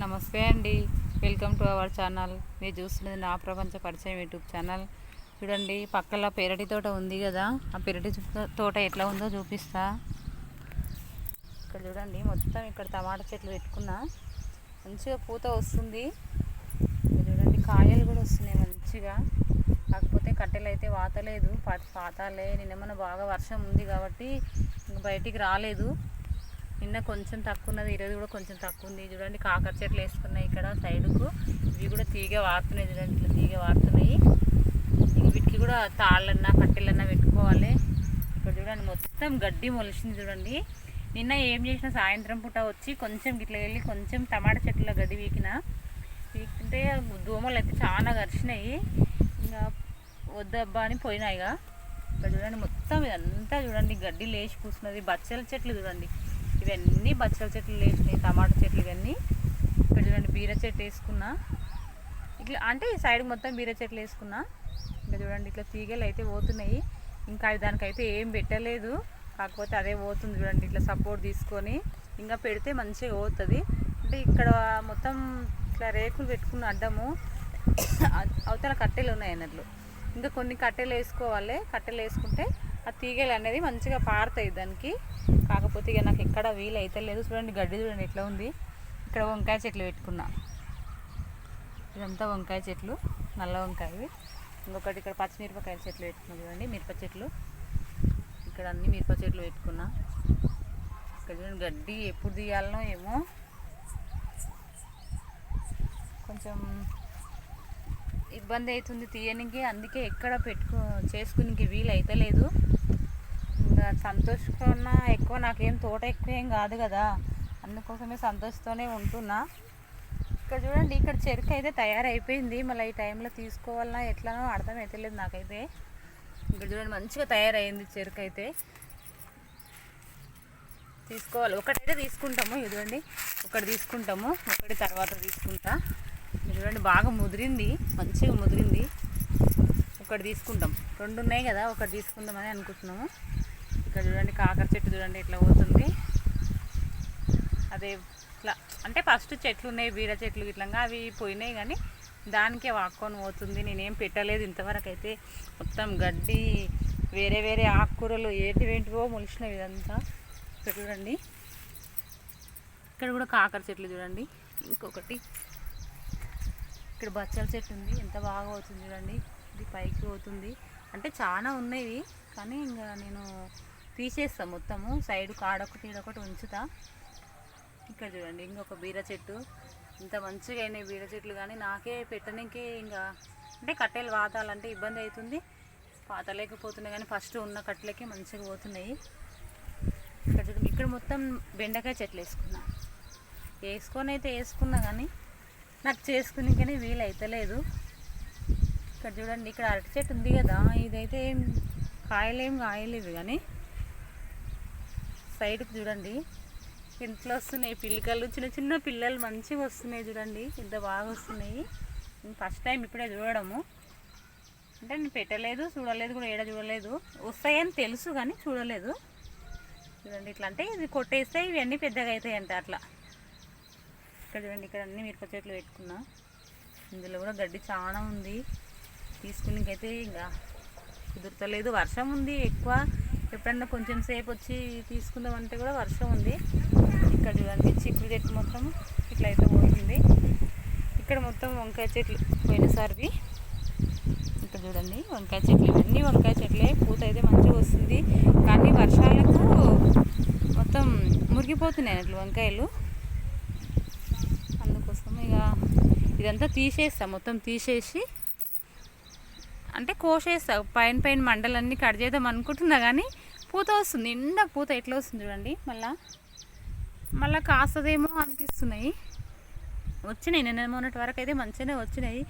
నమస్తే అండి. Welcome to our channel. మీరు చూస్తున్నది నా ప్రపంచ పరిచయం యూట్యూబ్ ఛానల్. చూడండి పక్కల పెరటి తోట ఉంది కదా. ఆ పెరటి తోట ఎట్లా ఉందో చూపిస్తా. ఇక్కడ చూడండి మొత్తం ఇక్కడ టమాటా చెట్లు పెట్టుకున్నా. మంచిగా పూత వస్తుంది. చూడండి కాయలు కూడా వస్తున్నాయి మంచిగా. కాకపోతే కట్టెలు అయితే వాతలేదు. పాతాలే. నిన్న బాగా వర్షం ఉంది కాబట్టి ఇంక బయటికి రాలేదు. నిన్న కొంచెం తక్కువ ఉన్నది ఈరోజు కూడా కొంచెం తక్కువ ఉంది చూడండి కాకర చెట్లు వేసుకున్నాయి ఇక్కడ సైడుకు. ఇవి కూడా తీగ వారుతున్నాయి చూడండి ఇట్లా తీగ వారుతున్నాయి. ఇంక వీటికి కూడా తాళ్ళన్నా కట్టెలన్నా పెట్టుకోవాలి. ఇక్కడ చూడండి మొత్తం గడ్డి మొలిచింది చూడండి. నిన్న ఏం చేసిన సాయంత్రం పూట వచ్చి కొంచెం గిట్ల వెళ్ళి కొంచెం టమాటా చెట్ల గడ్డి వీకిన వీకుంటే దోమలు అయితే చాలా గరిచినాయి ఇంకా వద్దబ్బా అని పోయినాయిగా ఇక్కడ చూడండి మొత్తం ఇదంతా చూడండి గడ్డి లేచి కూర్చున్నది. బచ్చల చెట్లు చూడండి. ఇవన్నీ బచ్చల చెట్లు లేచినాయి టమాటా చెట్లు ఇవన్నీ. ఇక్కడ చూడండి బీర చెట్టు వేసుకున్నా. ఇట్లా అంటే ఈ సైడ్ మొత్తం బీర చెట్లు వేసుకున్నా. ఇంకా చూడండి ఇట్లా తీగలు అయితే పోతున్నాయి. ఇంకా దానికైతే ఏం పెట్టలేదు. కాకపోతే అదే పోతుంది చూడండి ఇట్లా సపోర్ట్ తీసుకొని. ఇంకా పెడితే మంచిగా పోతుంది. అంటే ఇక్కడ మొత్తం ఇట్లా రేకులు పెట్టుకున్న అడ్డము అవతల కట్టెలు ఉన్నాయి అన్నట్లు. ఇంకా కొన్ని కట్టెలు వేసుకోవాలి. కట్టెలు వేసుకుంటే ఆ తీగలు అనేది మంచిగా పారుతాయి దానికి. కాకపోతే ఇక నాకు ఎక్కడ వీలు అయితే లేదు. చూడండి గడ్డి చూడండి ఎట్లా ఉంది. ఇక్కడ వంకాయ చెట్లు పెట్టుకున్నా. ఇదంతా వంకాయ చెట్లు నల్ల వంకాయవి. ఇంకొకటి ఇక్కడ పచ్చిమిరపకాయల చెట్లు పెట్టుకున్నా చూడండి మిరప చెట్లు. ఇక్కడ అన్ని మిరప చెట్లు పెట్టుకున్నా. ఇక్కడ చూడండి గడ్డి ఎప్పుడు తీయాలనో ఏమో. కొంచెం ఇబ్బంది అవుతుంది తీయనికి. అందుకే ఎక్కడ పెట్టుకో చేసుకునికి వీలు అయితే లేదు. సంతోష్ కన్నా ఎక్కువ నాకేం తోట ఎక్కువ ఏం కాదు కదా. అందుకోసమే సంతోషంతోనే ఉంటున్నా. ఇక్కడ చూడండి ఇక్కడ చెరుకు అయితే తయారైపోయింది. మళ్ళీ ఈ టైంలో తీసుకోవాలన్నా ఎట్లానో అర్థం అయితే లేదు నాకైతే. ఇక్కడ చూడండి మంచిగా తయారైంది చెరుకు అయితే. తీసుకోవాలి. ఒకటైతే తీసుకుంటాము. ఇది చూడండి ఒకటి తీసుకుంటాము. ఒకటి తర్వాత తీసుకుంటా. చూడండి బాగా ముదిరింది. మంచిగా ముదిరింది. ఒకటి తీసుకుంటాం. రెండు ఉన్నాయి కదా ఒకటి తీసుకుందామని అనుకుంటున్నాము. ఇక్కడ చూడండి కాకర చెట్టు చూడండి ఇట్లా పోతుంది. అదే ఇట్లా అంటే ఫస్ట్ చెట్లు ఉన్నాయి బీర చెట్లు ఇట్లా అవి పోయినాయి కానీ దానికే వాక్కొని పోతుంది. నేనేం పెట్టలేదు ఇంతవరకు అయితే మొత్తం గడ్డి వేరే వేరే ఆకుకూరలు ఏంటివేంటివో మొలిచినవి ఇదంతా. ఇక్కడ చూడండి. ఇక్కడ కూడా కాకర చెట్లు చూడండి. ఇంకొకటి. ఇక్కడ బచ్చల చెట్టు ఉంది. ఎంత బాగా అవుతుంది చూడండి. ఇది పైకి పోతుంది. అంటే చాలా ఉన్నాయి కానీ ఇంకా నేను తీసేస్తా మొత్తము. సైడ్ కాడొకటి తీడొకటి ఉంచుతా. ఇక్కడ చూడండి ఇంకొక బీర చెట్టు. ఇంత మంచిగా అయినాయి బీర చెట్లు కానీ నాకే పెట్టడానికి ఇంకా అంటే కట్టెలు వాతాలంటే ఇబ్బంది అవుతుంది పాతలేకపోతున్నాయి కానీ ఫస్ట్ ఉన్న కట్టెలకి మంచిగా పోతున్నాయి. ఇక్కడ చూడండి ఇక్కడ మొత్తం బెండకాయ చెట్లు వేసుకున్నా. వేసుకొని అయితే వేసుకున్నా కానీ నాకు చేసుకుని కానీ వీలు అవుతలేదు ఇక్కడ చూడండి ఇక్కడ అరటి చెట్టు ఉంది కదా ఇదైతే ఏం కాయలేం కాయలేదు కానీ సైడ్కి చూడండి. ఇంట్లో వస్తున్నాయి పిల్లకలు చిన్న చిన్న పిల్లలు మంచిగా వస్తున్నాయి చూడండి. ఇంత బాగా వస్తున్నాయి. ఫస్ట్ టైం ఇప్పుడే చూడడము. అంటే నేను పెట్టలేదు చూడలేదు కూడా ఏడ చూడలేదు. వస్తాయని తెలుసు కానీ చూడలేదు. చూడండి ఇట్లా అంటే ఇది కొట్టేస్తే ఇవన్నీ పెద్దగా అవుతాయి అంట అట్లా. ఇక్కడ చూడండి ఇక్కడ అన్ని మిరప చెట్లు పెట్టుకున్నా. ఇందులో కూడా గడ్డి చాలా ఉంది. తీసుకునికైతే ఇంకా కుదురుతలేదు. వర్షం ఉంది ఎక్కువ. ఎప్పుడన్నా కొంచెం సేపు వచ్చి తీసుకుందామంటే కూడా వర్షం ఉంది. ఇక్కడ చూడండి చిక్కుడు చెట్టు మొత్తం ఇట్లా అయితే పోతుంది. ఇక్కడ మొత్తం వంకాయ చెట్లు పోయినసారివి. ఇక్కడ చూడండి వంకాయ చెట్లు ఇవన్నీ వంకాయ చెట్లే. పూత అయితే మంచిగా వస్తుంది. కానీ వర్షాలకు మొత్తం మురిగిపోతున్నాయి అట్లా వంకాయలు. అందుకోసం ఇక ఇదంతా తీసేస్తాం మొత్తం తీసేసి అంటే కోసేస్తా పైన పైన మండలన్నీ కట్ చేద్దాం అనుకుంటున్నా కానీ పూత వస్తుంది నిండా పూత ఎట్లా వస్తుంది చూడండి మళ్ళా మళ్ళీ కాస్తదేమో అనిపిస్తున్నాయి. వచ్చినాయి నిన్న మొన్నటి వరకు అయితే మంచిగానే వచ్చినాయి.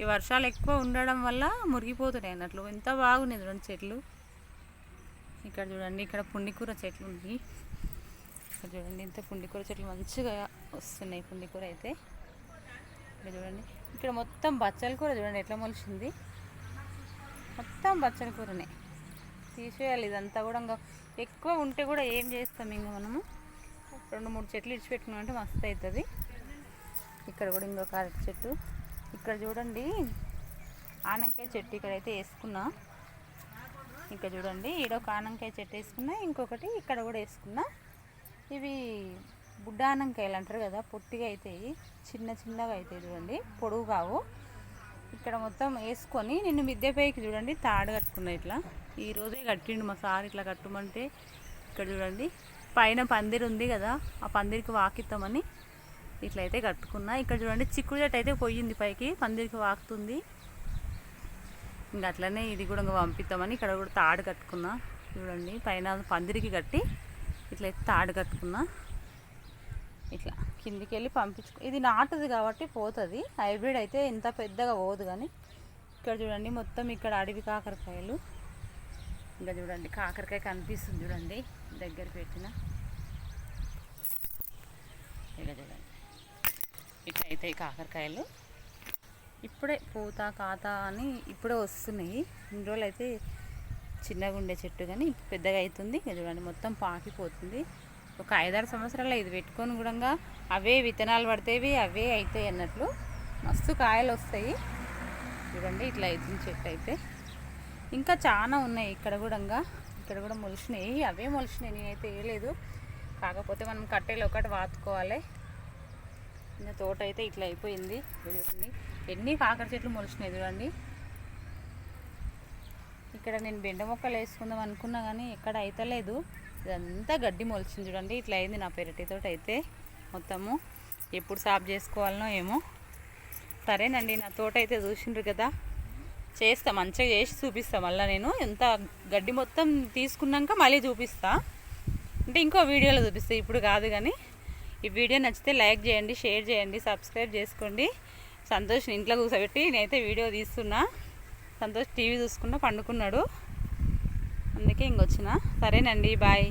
ఈ వర్షాలు ఎక్కువ ఉండడం వల్ల మురిగిపోతున్నాయి అన్నట్లు ఎంత బాగున్నాయి చూడండి చెట్లు. ఇక్కడ చూడండి ఇక్కడ పుండికూర చెట్లు ఉంది ఇక్కడ చూడండి ఇంత పుండికూర చెట్లు మంచిగా వస్తున్నాయి పుండికూర అయితే. ఇక్కడ చూడండి ఇక్కడ మొత్తం బచ్చల కూర చూడండి ఎట్లా మొలిచింది. మొత్తం పచ్చడి కూరనే. తీసేయాలి ఇదంతా కూడా ఇంకా ఎక్కువ ఉంటే కూడా ఏం చేస్తాం ఇంకా మనము? రెండు మూడు చెట్లు ఇడిచిపెట్టుకున్నామంటే మస్తు అవుతుంది ఇక్కడ కూడా ఇంకొక అరటి చెట్టు. ఇక్కడ చూడండి ఆనంకాయ చెట్టు ఇక్కడైతే వేసుకున్నా. ఇంకా చూడండి ఈడ ఒక ఆనంకాయ చెట్టు వేసుకున్నా ఇంకొకటి ఇక్కడ కూడా వేసుకున్నా. ఇవి బుడ్డ ఆనంకాయలు అంటారు కదా పొట్టిగా అవుతాయి చిన్న చిన్నగా అవుతాయి చూడండి పొడుగు కావు. ఇక్కడ మొత్తం వేసుకొని నిన్ను మిద్దె పైకి చూడండి తాడు కట్టుకున్నా ఇట్లా. ఈ రోజే కట్టిండు మా సార్ ఇట్లా కట్టమంటే ఇక్కడ చూడండి పైన పందిరి ఉంది కదా ఆ పందిరికి వాకిద్దామని ఇట్లా అయితే కట్టుకున్నా. ఇక్కడ చూడండి చిక్కుడు చెట్టు అయితే పోయింది పైకి పందిరికి వాకుతుంది. ఇంకా అట్లనే ఇది కూడా ఇంకా పంపిద్దామని ఇక్కడ కూడా తాడు కట్టుకున్నా. చూడండి పైన పందిరికి కట్టి ఇట్లయితే తాడు కట్టుకున్నా. ఇట్లా. కిందికి వెళ్ళి పంపించు ఇది నాటుది కాబట్టి పోతుంది. హైబ్రిడ్ అయితే ఇంత పెద్దగా పోదు కానీ ఇక్కడ చూడండి మొత్తం ఇక్కడ అడవి కాకరకాయలు. ఇంకా చూడండి కాకరకాయ కనిపిస్తుంది చూడండి. దగ్గర పెట్టిన. ఇక చూడండి. ఇట్లా అయితే కాకరకాయలు. ఇప్పుడే పూత కాత అని ఇప్పుడే వస్తున్నాయి. ఇన్ని రోజులు అయితే చిన్నగా ఉండే చెట్టు కానీ పెద్దగా అవుతుంది. ఇక చూడండి మొత్తం పాకిపోతుంది. ఒక ఐదారు సంవత్సరాలు ఇది పెట్టుకొని కూడా అవే విత్తనాలు పడితేవి అవే అవుతాయి అన్నట్లు మస్తు కాయలు వస్తాయి. చూడండి ఇట్లా అవుతుంది చెట్టు అయితే. ఇంకా చాలా ఉన్నాయి ఇక్కడ కూడా ఇక్కడ కూడా మొలిచినాయి. అవే మొలిచినాయి నేనైతే వేయలేదు. కాకపోతే మనం కట్టెలు ఒకటి వాతుకోవాలి. ఇంకా తోట అయితే ఇట్లా అయిపోయింది. చూడండి ఎన్ని కాకర చెట్లు మొలిచినాయి చూడండి ఇక్కడ నేను బెండ మొక్కలు వేసుకుందాం అనుకున్నా కానీ ఎక్కడ అయితలేదు. ఇదంతా గడ్డి మొలిచింది చూడండి. ఇట్లా అయింది నా పెరటితో అయితే మొత్తము. ఎప్పుడు సాఫ్ చేసుకోవాలనో ఏమో. సరేనండి నా తోట అయితే చూసిండ్రు కదా. చేస్తా మంచిగా చేసి చూపిస్తా మళ్ళీ నేను. ఎంత గడ్డి మొత్తం తీసుకున్నాక మళ్ళీ చూపిస్తా. అంటే ఇంకో వీడియోలో చూపిస్తా ఇప్పుడు కాదు కానీ. ఈ వీడియో నచ్చితే లైక్ చేయండి షేర్ చేయండి సబ్స్క్రైబ్ చేసుకోండి. సంతోష్ ఇంట్లో కూర్చోబెట్టి నేనైతే వీడియో తీస్తున్నా. సంతోష్ టీవీ చూసుకున్నా పండుకున్నాడు. అందుకే ఇంకొచ్చిన. సరేనండి బాయ్.